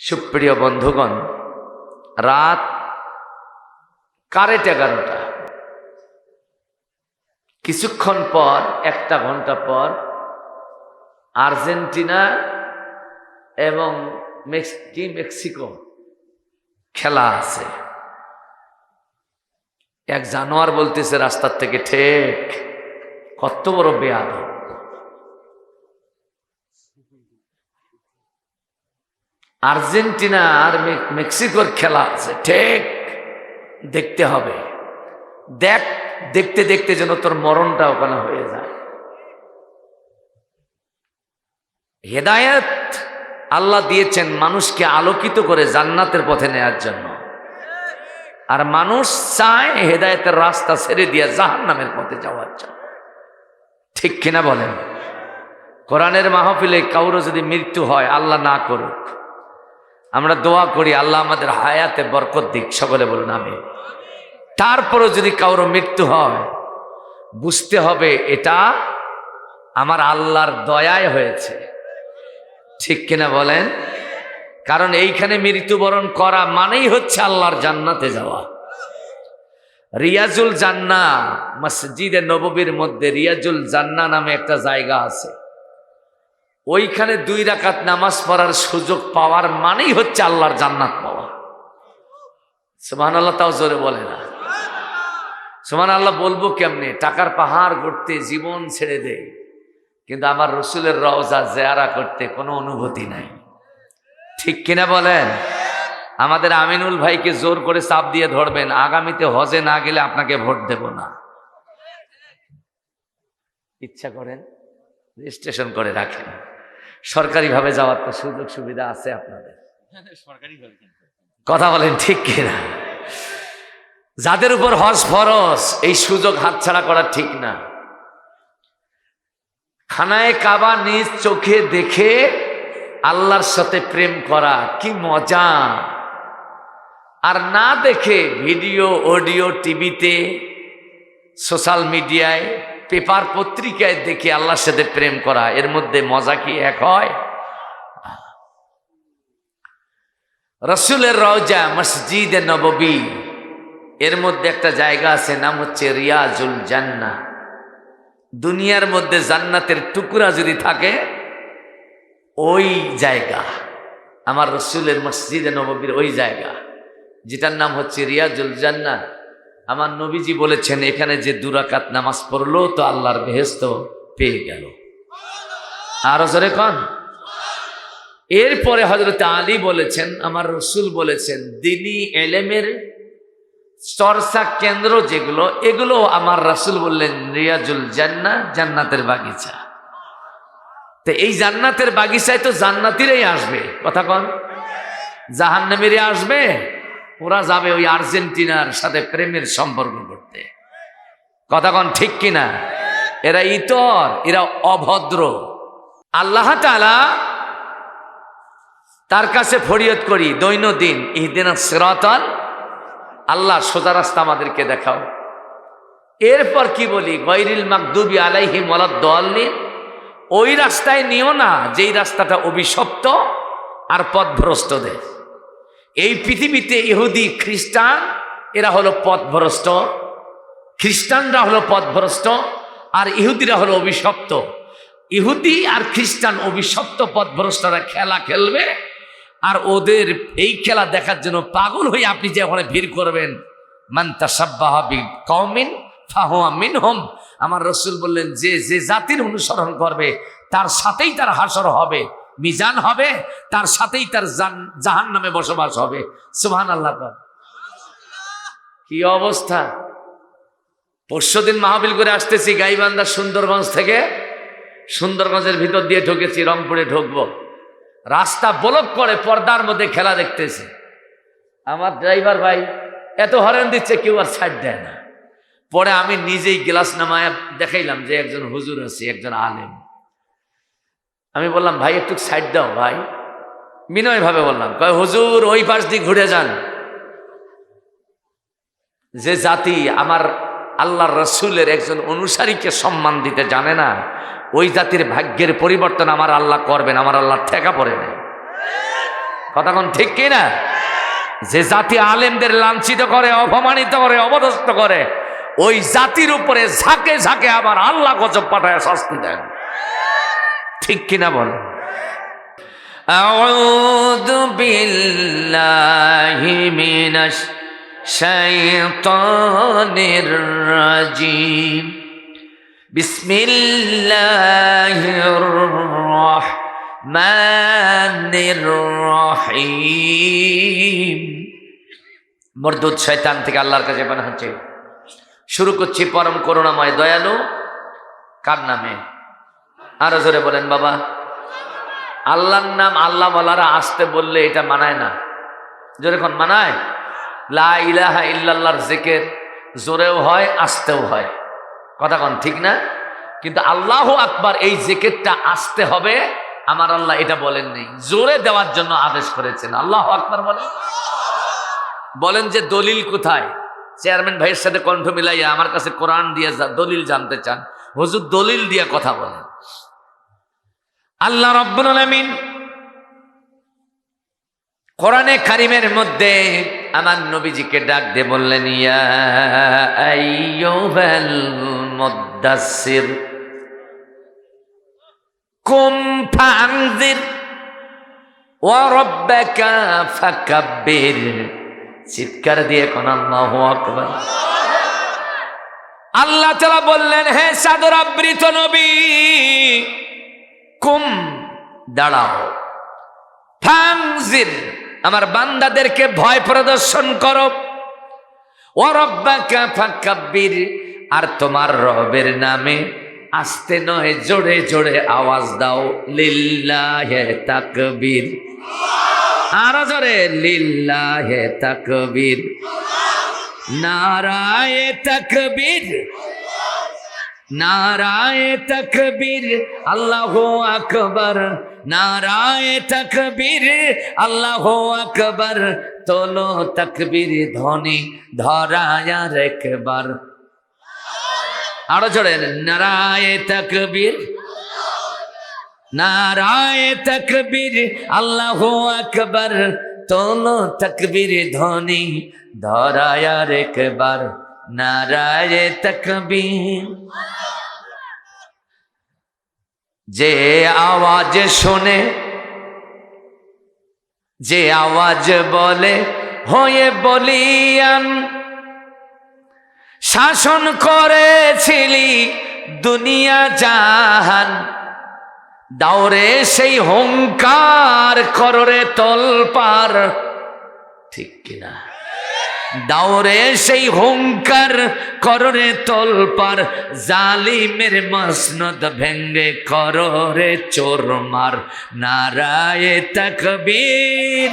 সুপ্রিয় বন্ধুগণ, রাত কারেট এগারোটা। কিছুক্ষণ পর, একটা ঘণ্টা পর, আর্জেন্টিনা এবং কি, মেক্সিকো খেলা আছে। এক জানোয়ার বলতেছে, রাস্তার থেকে ঠেক, কত বড় বেয়াদ আর্জেন্টিনা আর মেক্সিকোর খেলা আছে। ঠিক, দেখতে হবে। দেখ, দেখতে দেখতে যেন তোর মরণটা ওখানে হয়ে যায়। হেদায়েত আল্লাহ দিয়েছেন মানুষকে আলোকিত করে জান্নাতের পথে নেয়ার জন্য। আর মানুষ চায় হেদায়েতের রাস্তা ছেড়ে দিয়ে জাহান নামের পথে যাওয়ার জন্য। ঠিক কিনা বলেন? কোরআনের মাহফিলে কাউরো যদি মৃত্যু হয়, আল্লাহ না করুক। আমরা দোয়া করি, আল্লাহ আমাদের হায়াতে বরকত দিক, সকলে বলুন আমি তারপরও যদি কারও মৃত্যু হয়, বুঝতে হবে এটা আমার আল্লাহর দয়ায় হয়েছে। ঠিক কিনা বলেন? কারণ এইখানে মৃত্যুবরণ করা মানেই হচ্ছে আল্লাহর জান্নাতে যাওয়া। রিয়াজুল জান্না মসজিদে নববীর মধ্যে রিয়াজুল জান্না নামে একটা জায়গা আছে। ওইখানে দুই রাকাত নামাজ পড়ার সুযোগ পাওয়ার মানেই হচ্ছে আল্লাহর জান্নাত পাওয়া। সুমান আল্লাহ তাও জোরে বলে না। সুমান আল্লাহ বলব কেমনে? টাকার পাহাড় করতে জীবন ছেড়ে দেয় কিন্তু আমার রসুলের রওজা জেয়ারা করতে কোনো অনুভূতি নাই। ঠিক কিনা বলেন? আমাদের আমিনুল ভাইকে জোর করে চাপ দিয়ে ধরবেন, আগামীতে হজে না গেলে আপনাকে ভোট দেব না। ইচ্ছা করেন, রেজিস্ট্রেশন করে রাখেন। সরকারিভাবে যাওয়ার তো সুযোগ সুবিধা আছে আপনাদের। কথা বলেন ঠিক কিনা? যাদের উপর হজ ফরজ এই সুযোগ হাতছাড়া করা ঠিক না। খানায় কাবা নিজ চোখে দেখে আল্লাহর সাথে প্রেম করা কি মজা। আর না দেখে ভিডিও অডিও টিভিতে সোশ্যাল মিডিয়ায় পেপার পত্রিকায় দেখে আল্লাহর সাথে প্রেম করা, এর মধ্যে মজা কি এক হয়? রসুলের রওজা মসজিদ নববী, এর মধ্যে একটা জায়গা আছে, নাম হচ্ছে রিয়াজুল জান্না দুনিয়ার মধ্যে জান্নাতের টুকরা যদি থাকে, ওই জায়গা, আমার রসুলের মসজিদে নববীর ওই জায়গা, যেটার নাম হচ্ছে রিয়াজুল জান্না আমার নবীজি বলেছেন, এখানে যে দুরাকাত নামাজ পড়ল, তো আল্লাহর বেহেস্ত পেয়ে গেল। আরও জোরে কন। এরপরে হজরত আলী বলেছেন, আমার রসুল বলেছেন, দিনী এলেমের চর্চা কেন্দ্র যেগুলো, এগুলো আমার রাসুল বললেন, রিয়াজুল জান্না জান্নাতের বাগিচা। তো এই জান্নাতের বাগিচায় তো জান্নাতিরাই আসবে। কথা কন। জাহান্নামেরে আসবে? ওরা যাবে ওই আর্জেন্টিনার সাথে প্রেমের সম্পর্ক করতে। কথা কন ঠিক কিনা? এরা ইতর, এরা অভদ্র। আল্লাহ তালা তার কাছে ফরিয়ত করি, দৈনন্দিন ইহদিন সিরাতাল, আল্লাহ সোজা রাস্তা আমাদেরকে দেখাও। এরপর কি বলি? গৈরিল মাকদুবি আলাইহি মলাদ্দিন ওই রাস্তায় নিও না, যেই রাস্তাটা অভিশপ্ত আর পথভ্রষ্টদের এই পৃথিবীতে ইহুদি খ্রিস্টান, এরা হলো পথভ্রষ্ট। খ্রিস্টানরা হলো পথভ্রষ্ট আর ইহুদিরা হলো অভিশপ্ত। ইহুদি আর খ্রিস্টান অভিশপ্ত পথভ্রষ্টরা খেলা খেলবে আর ওদের এই খেলা দেখার জন্য পাগল হয়ে আপনি যে ওখানে ভিড় করবেন। মান্তা সাব্বাহাবি কমিন ফাহুয়া মিনহম। আমার রসুল বললেন, যে যে জাতির অনুসরণ করবে, তার সাথেই তার হাসর হবে। মিজান হবে, তার সাথেই তার জাহান নামে বসবাস হবে। সুহান আল্লাহ। কি অবস্থা? পরশু দিন মাহবিল করে আসতেছি গাইবান্ধা সুন্দরগঞ্জ থেকে। সুন্দরগঞ্জের ভিতর দিয়ে ঢুকেছি, রংপুরে ঢুকবো। রাস্তা ব্লক করে পর্দার মধ্যে খেলা দেখতেছে। আমার ড্রাইভার ভাই, এত হরেন দিচ্ছে, কেউ আর ছাড় দেয় না। পরে আমি নিজেই গ্লাস নামায় দেখাইলাম যে একজন হুজুর আছে, একজন আলেম। আমি বললাম, ভাই, একটু সাইড দাও, ভাই। বিনয় ভাবে বললাম, কয়, হুজুর, ওই পাশ দিয়ে ঘুরে যান। যে জাতি আমার আল্লাহর রসুলের একজন অনুসারীকে সম্মান দিতে জানে না, ওই জাতির ভাগ্যের পরিবর্তন আমার আল্লাহ করবেন, আমার আল্লাহ ঠেকা পড়ে নেই। কথাক্ষণ ঠিক কি না? যে জাতি আলেমদের লাঞ্ছিত করে, অপমানিত করে অবদস্ত করে, ওই জাতির উপরে ঝাঁকে ঝাঁকে আবার আল্লাহ গজব পাঠায় শাস্তি দেন। ঠিক কিনা বল أعوذ بالله من الشيطان الرجيم بسم الله الرحمن الرحيم মরদুদ শয়তান থেকে আল্লাহর কাছে বানা হচ্ছে শুরু করছি পরম করুণাময় দয়ালু কার নামে আরও জোরে বলেন, বাবা। আল্লাহর নাম আল্লাহ বলারা আসতে বললে এটা মানায় না। যেরকম মানায়? লা ইলাহা ইল্লাল্লাহর জিকির। জোরেও হয়, আসতেও হয়। কথা কন ঠিক না? কিন্তু আল্লাহ আকবার এই জেকেরটা আসতে হবে, আমার আল্লাহ এটা বলেননি জোরে দেওয়ার জন্য আদেশ করেছেন। আল্লাহ আকবার বলেন। বলেন যে, দলিল কোথায়? চেয়ারম্যান ভাইয়ের সাথে কণ্ঠ মিলাইয়া আমার কাছে কোরআন দিয়ে দলিল জানতে চান। হুজুর দলিল দিয়ে কথা বলেন। আল্লাহ রব্বুল আলামিন কোরআনে কারিমের মধ্যে আমার নবীজিকে ডাক দিয়ে বললেন, ইয়া মুদ্দাসসির কুম ফানজির ওয়া রাব্বাকা ফাকাব্বির। চিৎকার দিয়ে কোন আল্লাহু আকবার। আল্লাহ তাআলা বললেন, হে সাদর আবৃত নবী কুম, দাঁড়াও। ফাংজির আমার বান্দাদেরকে ভয় প্রদর্শন করো। ও রব্বাকা ফাকাব্বির, আর তোমার রবের নামে আস্তে নয়, জোরে জোরে আওয়াজ দাও। লিল্লাহে তাকবীর। আরও জোরে, লিল্লাহে তাকবীর। নারায়ে তাকবীর। নারায় তকবীর, আল্লাহ আকবর। নারায় তকবীর, আল্লাহ আকবর। তোলো তকবীর ধ্বনি ধরায়ার একবার। আরও জোরে, নারায় তকবীর নারায় তকবীর, আল্লাহ আকবর। তোলো তকবীর ধ্বনি ধরায়ার একবার। নারায় তকবীর। যে আওয়াজ শোনে, যে আওয়াজ বলে, হয়ে বলিয়ান, শাসন করেছিলি দুনিয়া জাহান, দাওরে সেই হংকার কররে তলপার। ঠিক কিনা? দাওরে সেই হুঙ্কার কররে তলপার, জালিমের মসনদ ভেঙ্গে কররে চোরমার নারায়ে তকবীর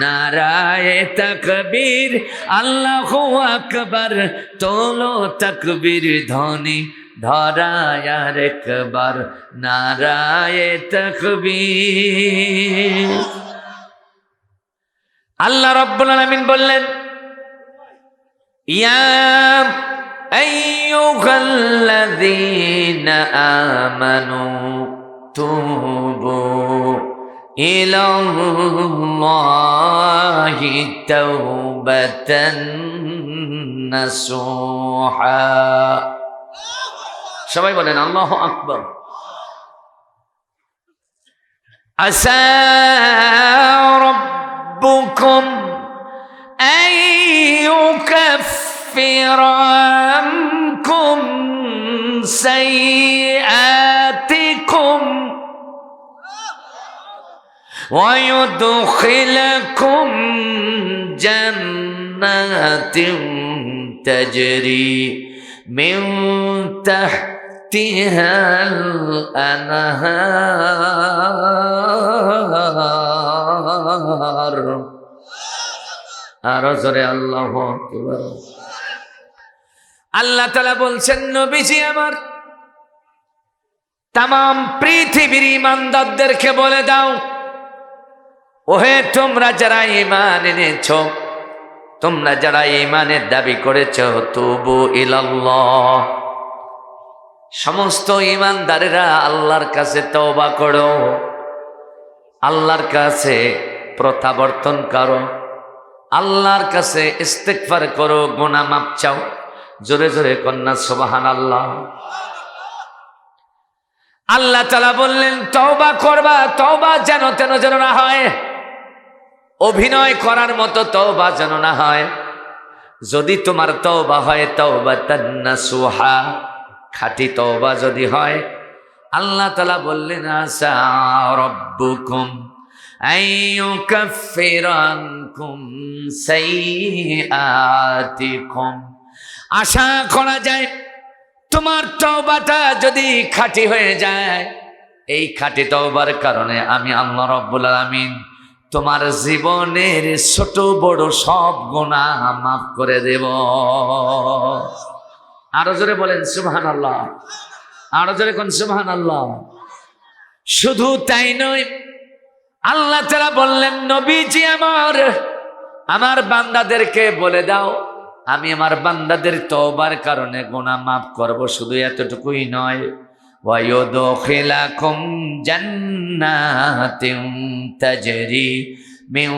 নারায়ে তকবীর, আল্লাহ আকবার, তোলো তকবীর ধ্বনি ধরায়ার একবার নারায়ে তকবীর। আল্লাহ রব্বুল আলামিন বললেন, ইয়া আমানু তুবু ইলাল্লাহি তাওবাতান নাসুহা। সবাই বলেন, আল্লাহু আকবার। আসা ربكم أن يكفر عنكم سيئاتكم ويدخلكم جنات تجري من تحتها الأنهار আরো জোরে আল্লাহ আল্লাহ তালা বলছেন নবীজি আমার তাম পৃথিবীর ইমানদারদেরকে বলে দাও ওহে তোমরা যারা ইমান এনেছ তোমরা যারা ইমানের দাবি করেছ তবু ইলাল্লাহ সমস্ত ইমানদারেরা আল্লাহর কাছে তওবা করো। আল্লাহর কাছে প্রত্যাবর্তন করো। আল্লাহর কাছে ইস্তেকফার করো গোনা মাপ চাও। জোরে জোরে কন্যা সোবাহান আল্লাহ আল্লাহ তালা বললেন, তওবা করবা, তওবা যেন তেন যেন না হয়। অভিনয় করার মতো তওবা যেন না হয়। যদি তোমার তওবা হয়, তওবা তান্না সুহা খাঁটি তওবা যদি হয়, আল্লাহ তালা বললেন আসা রব্বুকুম আইয়ুকাফিরানকুম সাইয়্যাতিকুম। আশা করা যায়, তোমার তওবাটা যদি খাঁটি হয়ে যায়, এই খাঁটি তওবার কারণে আমি আল্লাহ রব্বুল আলামিন তোমার জীবনের ছোট বড় সব গুণা মাফ করে দেব। আরো জোরে বলেন সুবহান আল্লাহ আরো জোরে কোন সুবহান আল্লাহ শুধু তাই নয় আল্লাহ তারা বললেন নবীজি আমার আমার বান্দাদেরকে বলে দাও আমি আমার বান্দাদের তওবার কারণে গোনা মাফ করব শুধু এতটুকুই নয় ويدخلكم جنات تجري من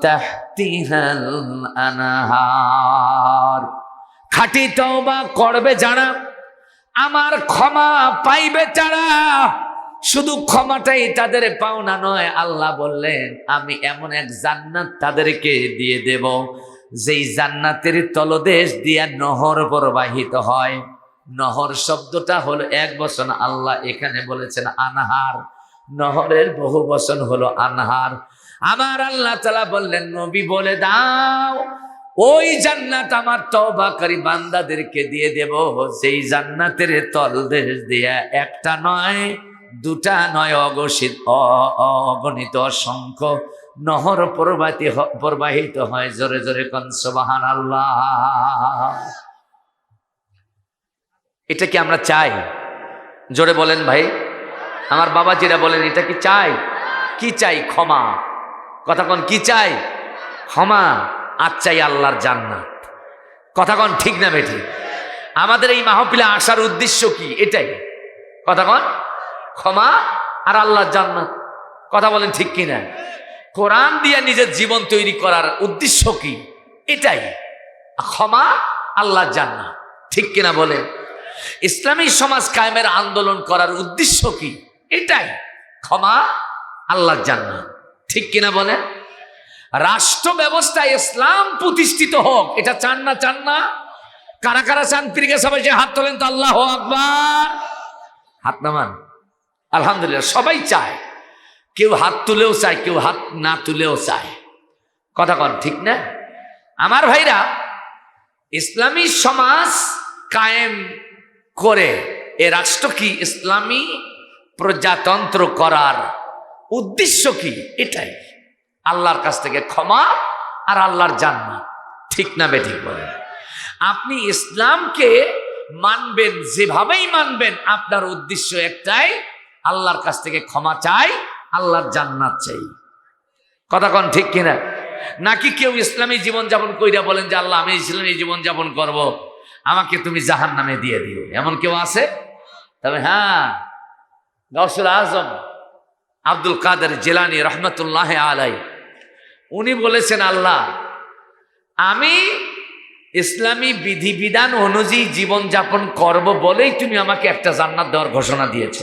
تحتها الأنهار খাঁটি তওবা করবে যারা, আমার ক্ষমা পাইবে তারা শুধু ক্ষমাটাই তাদের পাওনা নয়, আল্লাহ বললেন, আমি এমন এক জান্নাত তাদেরকে দিয়ে দেব, যেই জান্নাতের তলদেশ দিয়া নহর প্রবাহিত হয়। নহর শব্দটা হলো এক বচন, আল্লাহ এখানে বলেছেন আনহার। নহরের বহু বচন হলো আনহার। আমার আল্লাহ তালা বললেন, নবী বলে দাও ওই জান্নাত আমার তবাকারী বান্দাদেরকে দিয়ে দেব। সেই জান্নাতের তলদেশ দিয়া একটা নয়, দুটা নয় অগসিত অগণিত অসংখ্য নহর প্রবাহিত প্রবাহিত হয়। জোরে জোরে কনসবাহান আল্লাহ এটা কি আমরা চাই? জোরে বলেন ভাই। আমার বাবা যেটা বলেন, এটা কি চাই? কি চাই? ক্ষমা। কথা কন, কি চাই? ক্ষমা। আর চাই আল্লাহর জান্নাত। কথা কন ঠিক না বেঠি? আমাদের এই মাহফিলে আসার উদ্দেশ্য কি? এটাই। কথা কন? ক্ষমা আর আল্লাহর জান্নাত। কথা বলেন ঠিক কিনা? কোরআন দিয়ে নিজের জীবন তৈরি করার উদ্দেশ্য কি? এটাই। ক্ষমা, আল্লাহর জান্নাত। ঠিক কিনা বলেন? ইসলামী সমাজ কায়েমের আন্দোলন করার উদ্দেশ্য কি? এটাই। ক্ষমা, আল্লাহর জান্নাত। ঠিক কিনা বলেন? রাষ্ট্র ব্যবস্থায় ইসলাম প্রতিষ্ঠিত হোক, এটা চান না চান না? কারা কারা চান? পীরিকা সবাই যে হাত তোলেন তো আল্লাহ আকবার। হাত নামান। আলহামদুলিল্লাহ, সবাই চায়। কেউ হাত তুলেও চায়, কেউ হাত না তুলেও চায়। কথা কন, ঠিক না? আমার ভাইরা, ইসলামী সমাজ কায়েম করে, এ রাষ্ট্র কি ইসলামী প্রজাতন্ত্র করার উদ্দেশ্য কি? এটাই। আল্লাহর কাছ থেকে ক্ষমা আর আল্লাহর জান্নাত। ঠিক না বেঠিক বলেন? আপনি ইসলামকে মানবেন, যেভাবেই মানবেন, আপনার উদ্দেশ্য একটাই, আল্লাহর কাছ থেকে ক্ষমা চাই, আল্লাহর জান্নাত চাই। কথা কন ঠিক কিনা? নাকি কেউ ইসলামী জীবনযাপন কইরা বলেন যে, আল্লাহ, আমি ইসলামী জীবনযাপন করব। আমাকে তুমি জাহান নামে দিয়ে দিও। এমন কেউ আছে? তবে হ্যাঁ গৌসুল আজম আব্দুল কাদের জেলানি রহমতুল্লাহ আলাই উনি বলেছেন, আল্লাহ, আমি ইসলামী বিধিবিধান অনুযায়ী জীবনযাপন করব বলেই তুমি আমাকে একটা জান্নাত দেওয়ার ঘোষণা দিয়েছ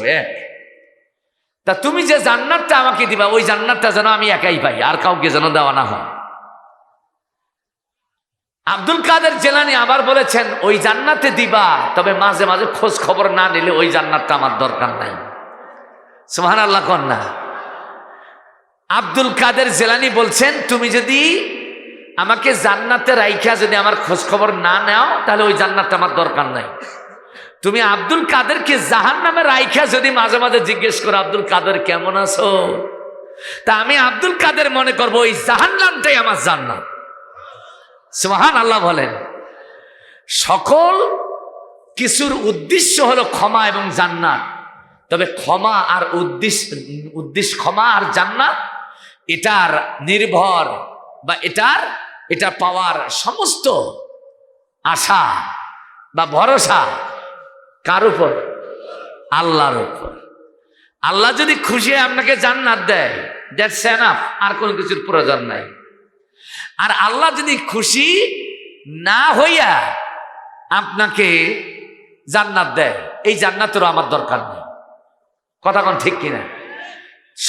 তা তুমি যে জান্নাতটা আমাকে দিবা, ওই জান্নাতটা যেন আমি একাই পাই, আর কাউকে যেন দেওয়া না হয়। আব্দুল কাদের জেলানি আবার বলেছেন, ওই জান্নাতে দিবা, তবে মাঝে মাঝে খোঁজ খবর না নিলে ওই জান্নাতটা আমার দরকার নাই। সোহান আল্লাহ কন্যা আব্দুল কাদের জেলানি বলছেন, তুমি যদি আমাকে জান্নাতে রাইখা যদি আমার খোঁজ খবর না নাও, তাহলে ওই জান্নাতটা আমার দরকার নাই। তুমি আব্দুল কাদেরকে জাহান নামে রাইখা যদি মাঝে মাঝে জিজ্ঞেস করো, আব্দুল কাদের কেমন আছো? তা আমি আব্দুল কাদের মনে করব, ওই জাহান নামটাই আমার জান্নাত। সুহান আল্লাহ বলেন। সকল কিছুর উদ্দেশ্য হলো ক্ষমা এবং জান্নাত। তবে ক্ষমা আর উদ্দেশ্য উদ্দেশ্য ক্ষমা আর জান্নাত এটার নির্ভর বা এটার, এটা পাওয়ার সমস্ত আশা বা ভরসা কার উপর? আল্লাহর উপর। আল্লাহ যদি খুশি আপনাকে জান্নাত দেয়। দ্যাটস এনাফ আর কোনো কিছুর প্রয়োজন নাই। আর আল্লাহ যদি খুশি না হইয়া আপনাকে জান্নাত দেয়, এই জান্নাতেরও আমার দরকার নেই। কথা কোন ঠিক কিনা?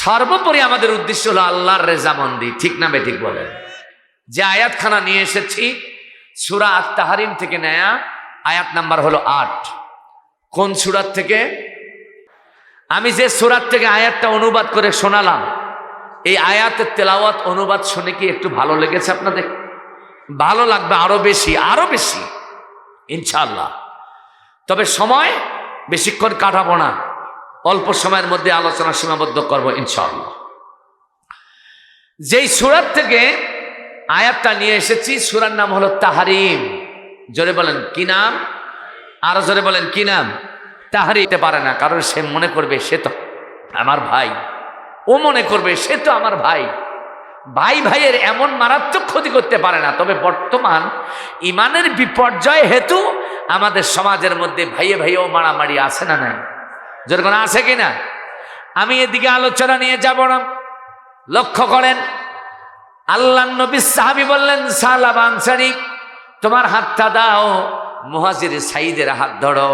সর্বোপরি আমাদের উদ্দেশ্য হলো আল্লাহর রেজামন্দি ঠিক না বেঠিক বলেন? যে আয়াতখানা নিয়ে এসেছি, সুরা আত তাহারিম থেকে নেয়া, আয়াত নাম্বার হলো আট। কোন সুরাত থেকে? আমি যে সুরাত থেকে আয়াতটা অনুবাদ করে শোনালাম, এই আয়াতের তেলাওয়াত অনুবাদ শুনে কি একটু ভালো লেগেছে আপনাদের? ভালো লাগবে আরও বেশি আরও বেশি ইনশাল্লাহ তবে সময় বেশিক্ষণ কাটাবো না। অল্প সময়ের মধ্যে আলোচনা সীমাবদ্ধ করব ইনশাল্লাহ যেই সুরাত থেকে আয়াতটা নিয়ে এসেছি, সুরার নাম হলো তাহারিম। জোরে বলেন, কি নাম? আরও জোরে বলেন, কি নাম? তাহারিতে পারে না, কারণ সে মনে করবে সে তো আমার ভাই। ও মনে করবে সে তো আমার ভাই। ভাই ভাইয়ের এমন মারাত্মক ক্ষতি করতে পারে না, তবে বর্তমান ইমানের বিপর্যয় হেতু আমাদের সমাজের মধ্যে ভাইয়ে ভাইয়েও মারামারি আছে না নাই? যেরকম আছে কিনা? আমি এদিকে আলোচনা নিয়ে যাব না। লক্ষ্য করেন, আল্লাহ নবী সাহাবি বললেন সালাব আনসারি তোমার হাতটা দাও, মুহাজির সাইদের হাত ধরো।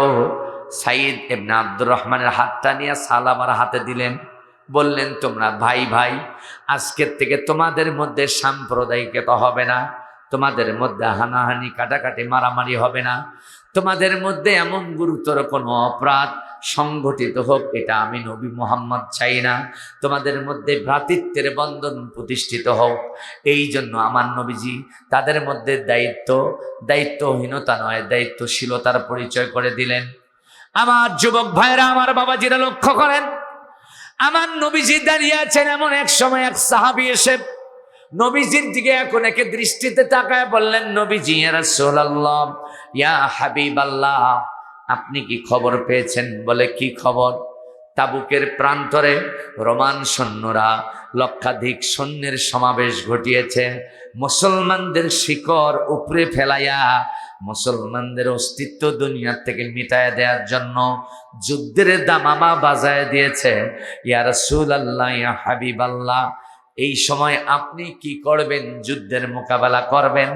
সাইদ এমনি আব্দুর রহমানের হাতটা নিয়ে সালামার হাতে দিলেন। বললেন, তোমরা ভাই ভাই, আজকের থেকে তোমাদের মধ্যে সাম্প্রদায়িকতা হবে না। তোমাদের মধ্যে হানাহানি, কাটাকাটি, মারামারি হবে না। তোমাদের মধ্যে এমন গুরুতর কোনো অপরাধ সংগঠিত হোক, এটা আমি নবী মোহাম্মদ চাই না। তোমাদের মধ্যে ভ্রাতৃত্বের বন্ধন প্রতিষ্ঠিত হোক। এই জন্য আমার নবীজি তাদের মধ্যে দায়িত্ব, দায়িত্বহীনতা নয়, দায়িত্বশীলতার পরিচয় করে দিলেন। আমার যুবক ভাইরা আমার বাবাজিরা লক্ষ্য করেন, আমার নবীজি দাঁড়িয়ে আছেন এমন এক সময় এক সাহাবি এসে নবীজির দিকে এখন একে দৃষ্টিতে তাকায় বললেন, নবীজি রাসূলুল্লাহ, ইয়া হাবিবাল্লাহ আপনি কি খবর পেয়েছেন বলে কি খবর? তাবুকের প্রান্তরে রোমান সৈন্যরা লক্ষাধিক সৈন্যের সমাবেশ ঘটিয়েছে। মুসলমানদের শিকড় উপরে ফেলাইয়া মুসলমানদের অস্তিত্ব দুনিয়ার থেকে মিটায় দেওয়ার জন্য যুদ্ধের দামামা বাজায় দিয়েছে। ইয়া রাসূল আল্লাহ ইয়া হাবিব আল্লাহ এই সময় আপনি কি করবেন? যুদ্ধের মোকাবেলা করবেন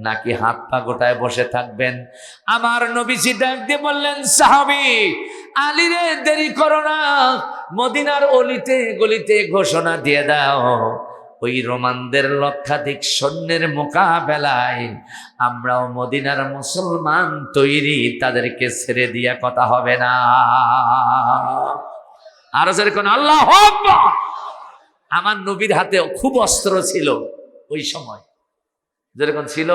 নাকি হাত পা গোটায় বসে থাকবেন? আমার নবীজি ডাক দিয়ে বললেন, সাহাবি আলিরে দেরি করো না। মদিনার অলিতে গলিতে ঘোষণা দিয়ে দাও। ওই রোমানদের লক্ষাধিক সৈন্যের মোকাবেলায় আমরাও মদিনার মুসলমান তৈরি, তাদেরকে ছেড়ে দিয়া কথা হবে না। আরও যেরকম আল্লাহ। আমার নবীর হাতে খুব অস্ত্র ছিল ওই সময়। যেরকম ছিল,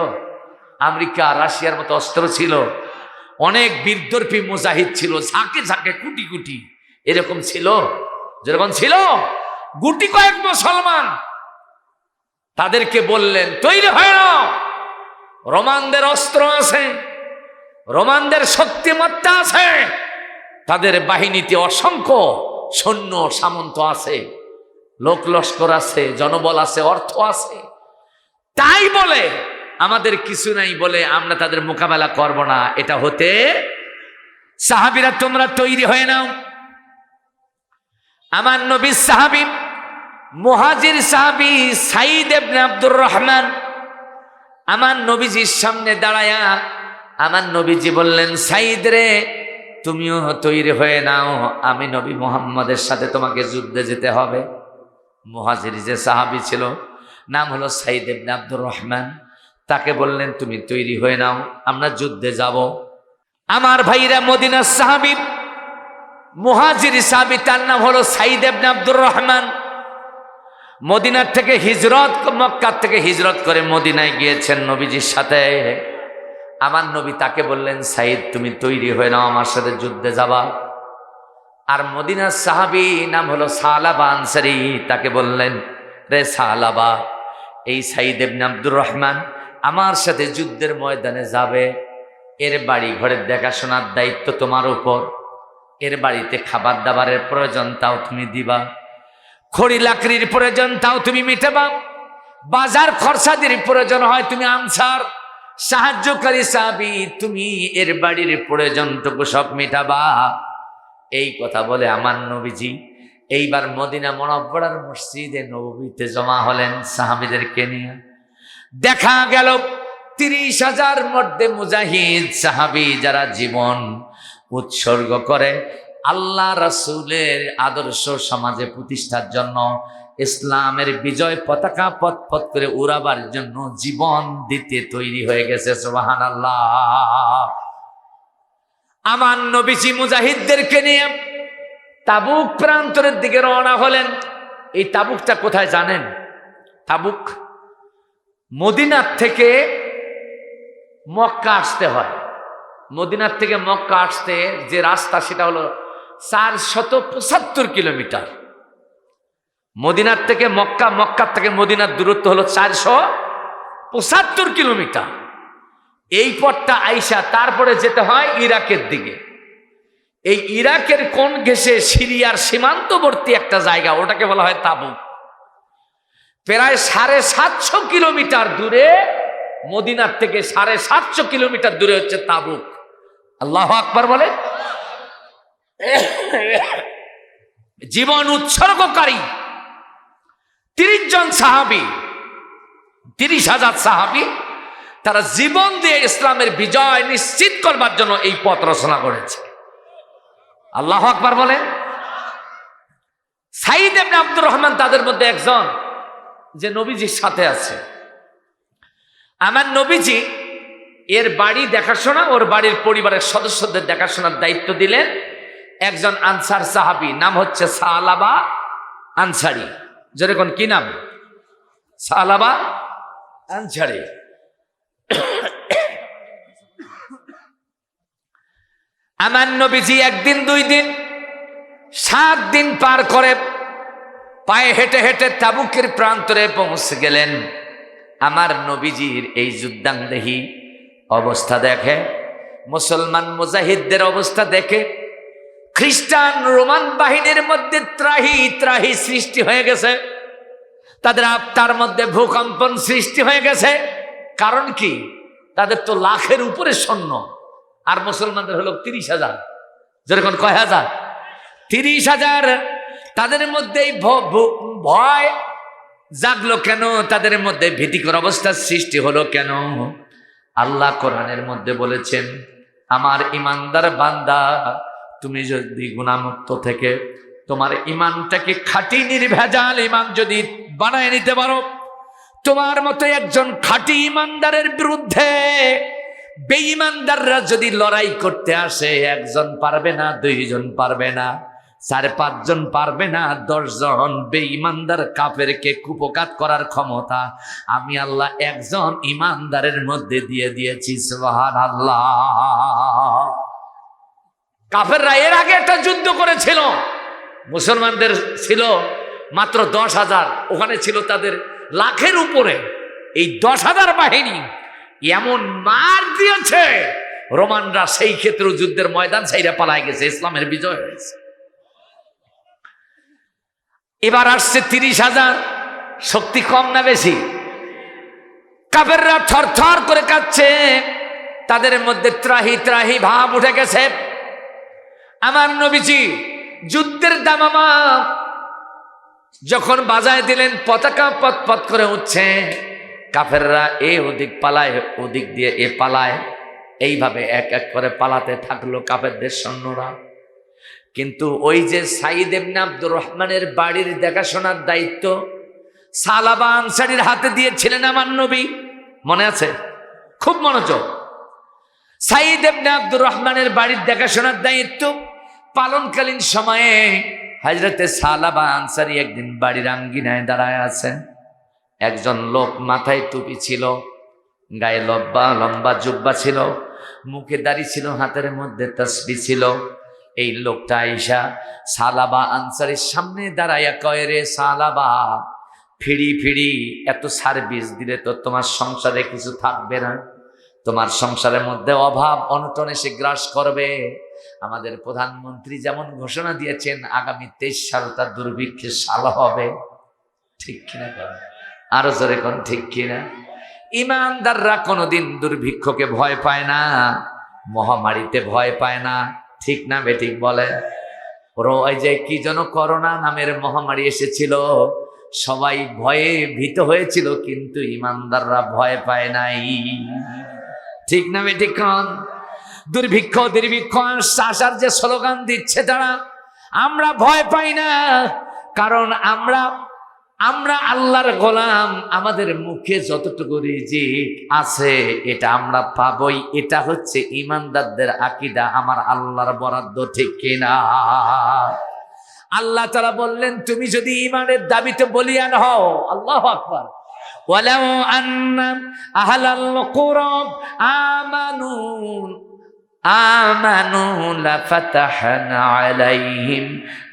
আমেরিকা, রাশিয়ার মতো অস্ত্র ছিল। অনেক বীরদর্পী মুজাহিদ ছিল, ঝাঁকে ঝাঁকে, কুটি কুটি। এরকম ছিল। যেরকম ছিল, গুটি কয়েক মুসলমান। তাদেরকে বললেন, তৈরি হয় না রোমানদের অস্ত্র আছে, রোমানদের শক্তিমত্তা আছে। তাদের বাহিনীতে অসংখ্য সৈন্য সামন্ত আছে। লোক লস্কর আছে, জনবল আছে, অর্থ আছে। তাই বলে, আমাদের কিছু নাই বলে আমরা তাদের মোকাবেলা করব না। এটা হতে সাহাবিরা তোমরা তৈরি হয়ে নাও। আমার নবী সাহাবি, মুহাজির সাহাবি সাইদ এবনে আব্দুর রহমান, আমার নবীজির সামনে দাঁড়ায়া আমার নবীজি বললেন সাইদ রে, তুমিও তৈরি হয়ে নাও। আমি নবী মোহাম্মদের সাথে তোমাকে যুদ্ধে যেতে হবে। মুহাজির যে সাহাবি ছিল, নাম হলো সাইদ এবনে আব্দুর রহমান। তাকে বললেন, তুমি তৈরি হয়ে নাও, আমরা যুদ্ধে যাব। আমার ভাইরা মদিনার সাহাবি, মুহাজির সাহাবি, তার নাম হলো সাইদ এবনে আব্দুর রহমান। মদিনার থেকে হিজরত, মক্কার থেকে হিজরত করে মদিনায় গিয়েছেন নবীজির সাথে। আমার নবী তাকে বললেন, সাইদ, তুমি তৈরি হয়ে নাও, আমার সাথে যুদ্ধে যাবা। আর মদিনার সাহাবি নাম হলো সালাবা আনসারি। তাকে বললেন, রে সালাবা, এই সাইদ এবনে আব্দুর রহমান আমার সাথে যুদ্ধের ময়দানে যাবে। এর বাড়ি ঘরের দেখাশোনার দায়িত্ব তোমার উপর। এর বাড়িতে খাবার দাবারের প্রয়োজন তাও তুমি দিবা। খড়ি লাকড়ির প্রয়োজন তাও তুমি মিটাবা। বাজার খরচাদের প্রয়োজন হয় তুমি আনসার। সাহায্যকারী সাবি তুমি এর বাড়ির প্রয়োজনটুকু সব মিটাবা। এই কথা বলে আমার নবীজি, এইবার মদিনা মনব্বরার মসজিদে নবীতে জমা হলেন সাহাবিদেরকে নিয়ে। দেখা গেল তিরিশ হাজার মধ্যে মুজাহিদ সাহাবি যারা জীবন উৎসর্গ করে আল্লাহ রাসূলের আদর্শ সমাজে প্রতিষ্ঠার জন্য ইসলামের বিজয় পতাকা পথ পথ করে উড়াবার জন্য জীবন দিতে তৈরি হয়ে গেছে সোবাহান আল্লাহ আমার নবীজি মুজাহিদদেরকে নিয়ে তাবুক প্রান্তরের দিকে রওনা হলেন। এই তাবুকটা কোথায় জানেন? তাবুক মদিনার থেকে মক্কা আসতে হয়। মদিনার থেকে মক্কা আসতে যে রাস্তা, সেটা হলো চার শত পঁচাত্তর কিলোমিটার। মদিনার থেকে মক্কা মক্কার থেকে মদিনার দূরত্ব হলো চারশো পঁচাত্তর কিলোমিটার। এই পথটা আইসা তারপরে যেতে হয় ইরাকের দিকে। এই ইরাকের কোন ঘেসে সিরিয়ার সীমান্তবর্তী একটা জায়গা, ওটাকে বলা হয় তাবুক। প্রায় সাড়ে সাতশো কিলোমিটার দূরে, মদিনার থেকে সাড়ে সাতশো কিলোমিটার দূরে হচ্ছে তাবুক। আল্লাহ আকবার বলে। জীবন উৎসর্গকারী। তিরিশ জন সাহাবি, তিরিশ হাজার সাহাবি তারা জীবন দিয়ে ইসলামের বিজয় নিশ্চিত করবার জন্য এই পথ রচনা করেছে। আল্লাহ আকবার বলেন। সাইদ এমনি আব্দুর রহমান তাদের মধ্যে একজন যে নবীজির সাথে আছে। আমার নবীজি এর বাড়ি দেখাশোনা, ওর বাড়ির পরিবারের সদস্যদের দেখাশোনার দায়িত্ব দিলেন একজন আনসার সাহাবি, নাম হচ্ছে সালাবা আনসারি। যেরকম কি নাম? সালাবা আনসারি। আমার নবীজি একদিন, দুই দিন, সাত দিন পার করে পায়ে হেঁটে হেঁটে তাবুকের প্রান্তরে পৌঁছে গেলেন। আমার নবীজির এই যুদ্ধাংদেহী অবস্থা দেখে, মুসলমান মুজাহিদদের অবস্থা দেখে, খ্রিস্টান রোমান বাহিনীর মধ্যে ত্রাহি ত্রাহি সৃষ্টি হয়ে গেছে। তাদের আত্মার মধ্যে ভূকম্পন সৃষ্টি হয়ে গেছে। কারণ কি? তাদের তো লাখের উপরে সৈন্য আর মুসলমানদের হলো তিরিশ হাজার। যেরকম কয় হাজার? তিরিশ হাজার। তাদের মধ্যে ভয় জাগলো কেন? তাদের মধ্যে ভীতিকর অবস্থার সৃষ্টি হলো কেন? আল্লাহ কোরআনের মধ্যে বলেছেন, আমার ইমানদার বান্দা, তুমি যদি গুণামুক্ত থেকে তোমার ইমানটাকে খাঁটি নির্ভেজাল ইমান যদি বানায় নিতে পারো তোমার মতো একজন খাঁটি ইমানদারের বিরুদ্ধে বেঈমানদাররা যদি লড়াই করতে আসে, একজন পারবে না, দুইজন পারবে না, চার পাঁচজন পারবে না, দশজন বেঈমানদার কাফেরকে কুপকাত করার ক্ষমতা, আমি আল্লাহ একজন ইমানদারের মধ্যে দিয়ে দিয়েছি সুবহান আল্লাহ কাফেররা এর আগে একটা যুদ্ধ করেছিল, মুসলমানদের ছিল মাত্র দশ হাজার, ওখানে ছিল তাদের লাখের উপরে। এই দশ হাজার বাহিনী এমন মার দিয়েছে, রোমানরা সেই ক্ষেত্রে যুদ্ধের ময়দান সেইরা পালায় গেছে, ইসলামের বিজয় হয়েছে। এবার আসছে তিরিশ হাজার, শক্তি কম না বেশি? কাফেররা থর থর করে কাচ্ছে তাদের মধ্যে ত্রাহি ত্রাহি ভাব উঠে গেছে। আমার নবীজি, যুদ্ধের দামামা যখন বাজায় দিলেন, পতাকা পথ পথ করে উঠছে। কাফেররা এ ওদিক পালায়, ওদিক দিয়ে এ পালায়। এইভাবে এক এক করে পালাতে থাকল কাফেরদের সৈন্যরা। কিন্তু ওই যে সাইদ আব্দুর রহমানের বাড়ির দেখাশোনার দায়িত্ব, সালাবা আনসারির হাতে দিয়েছিলেন আমার নবী। মনে আছে? খুব মনোযোগ। সাইদ আব্দুর রহমানের বাড়ির দেখাশোনার দায়িত্ব পালনকালীন সময়ে হাজরতে সালাবা আনসারি একদিন বাড়ির আঙ্গিনায় দাঁড়ায় আছেন। একজন লোক মাথায় টুপি ছিল, গায়ে লম্বা লম্বা জুব্বা ছিল, মুখে দাড়ি ছিল, হাতের মধ্যে তসবি ছিল। এই লোকটা আইসা সালাবা আনসারের সামনে দাঁড়াইয়া কয়, রে সালাবা ফিরি ফিরি, এত সার্ভিস দিলে তো তোমার সংসারে কিছু থাকবে না। তোমার সংসারের মধ্যে অভাব, অনটন এসে গ্রাস করবে। আমাদের প্রধানমন্ত্রী যেমন ঘোষণা দিয়েছেন, আগামী তেইশ সাল তার দুর্ভিক্ষের সাল হবে। ঠিক কিনা আরও জোরে কোন ঠিক কিনা? ইমানদাররা কোনোদিন দুর্ভিক্ষকে ভয় পায় না, মহামারীতে ভয় পায় না। ঠিক না বেঠিক বলে ওই যে কি যেন করোনা নামের মহামারী এসেছিল। সবাই ভয়ে ভীত হয়েছিল, কিন্তু ইমানদাররা ভয় পায় নাই। ঠিক না বেঠিক দুর্ভিক্ষ দুর্ভিক্ষ আসার যে স্লোগান দিচ্ছে তারা আমরা ভয় পাই না কারণ আমরা আমরা আল্লাহর গোলাম আমাদের মুখে যতটুকু রিজিক আছে এটা আমরা পাবই এটা হচ্ছে ইমানদারদের আকিদা আমার আল্লাহর বরাদ্দ ঠিক কিনা আল্লাহ তারা বললেন তুমি যদি ইমানের দাবিতে বলিয়ান হও আল্লাহ আকবার ولو أن أهل القرى آمنوا آمنوا لفتحنا عليهم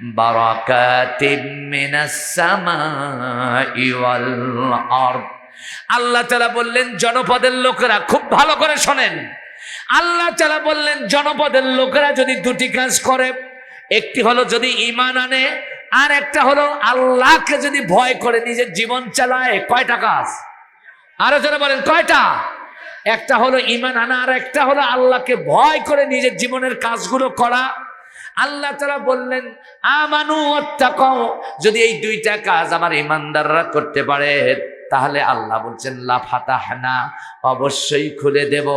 بركات من السماء والأرض আল্লাহ তালা বললেন জনপদের লোকেরা খুব ভালো করে শোনেন আল্লাহ তালা বললেন জনপদের লোকেরা যদি দুটি কাজ করে একটি হলো যদি ইমান আনে আর একটা হলো আল্লাহকে যদি ভয় করে নিজের জীবন চালায় কয়টা কাজ আরো যারা বলেন কয়টা একটা হলো ইমান আনা, আর একটা হলো আল্লাহকে ভয় করে নিজের জীবনের কাজগুলো করা। আল্লাহ তারা বললেন, আমানু অত্যাকও যদি এই দুইটা কাজ আমার ইমানদাররা করতে পারে, তাহলে আল্লাহ বলছেন লাফাতাহনা অবশ্যই খুলে দেব।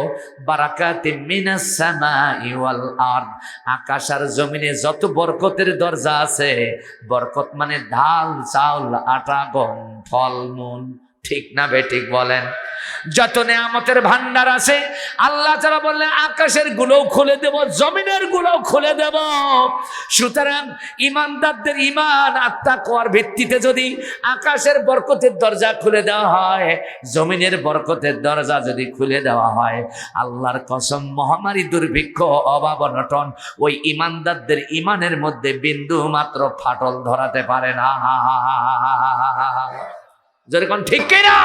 বারাকাতে মিনাস সামাই ওয়াল আরদ। আকাশ আর জমিনে যত বরকতের দরজা আছে, বরকত মানে ধাল চাউল, আটা, গম, ফলমূল। ঠিক না বেঠিক বলেন। যত নেয়ামতের ভান্ডার আছে, আল্লাহ তারা বললেন, আকাশের গুলোও খুলে দেব, জমিনেরগুলো খুলে দেব। সুতরাং ইমানদারদের ইমান আত্মা কোয়ার ভিত্তিতে যদি আকাশের বরকতের দরজা খুলে দেওয়া হয়, জমিনের বরকতের দরজা যদি খুলে দেওয়া হয়, আল্লাহর কসম মহামারী দুর্ভিক্ষ, অভাব অনটন, ওই ইমানদারদের ইমানের মধ্যে বিন্দু মাত্র ফাটল ধরাতে পারে না। যেরকম ঠিক কিনা?